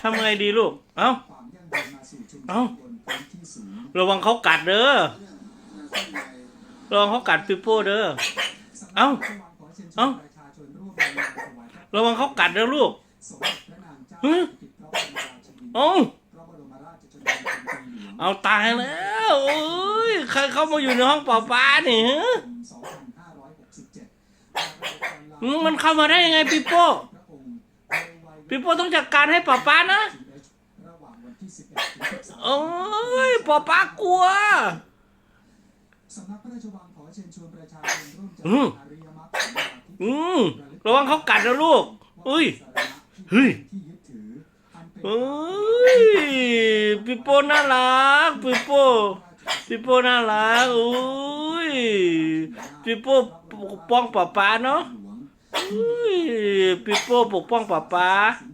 ทำไงดีลูก เอ้าความยั่งยืนมาสู่ชุมชเอ้านบนพื้นที่สูงระวังเขากัดเด้อ ระวังเขากัดปิโป้เด้อ เอ้า เอ้าประชาชนร่วมรายงานถวายพระระวังเขากัดเด้อลูกสมเด็จพระนางเจ้าเฮ้ยสิริกิติ์พระบรมราชินีเอ้าพระบรมราชชนนีพันปีหลวงเอาตายแล้วโอ้ยใครเข้ามาอยู่ในห้องป่าป้านี่ฮะ2567อืมมันเข้ามาได้ยังไงปิโป้ พระองค์ในวัยปิโป้ต้องจัดการให้ป่าป้านะระหว่างวันที่11ถึง13โอ้ยป่าป้ากลัวสำนักพระราชวังขอเชิญชวนประชาชนร่วมจัดอืมอริยมรรคสัมมาทิฏฐิอืมระวังเขากัดนะลูกอุ้ยเฮ้ยที่ยึดถืออันเป็นเอ้ยปิโป้น่ารักปิโป้ปิโป้น่ารักอุ้ยปิโป้ปกป้องป้าป้าเนาะ หลวงอุ้ยปิโป้ปกป้องป้าป้าสิงหาคม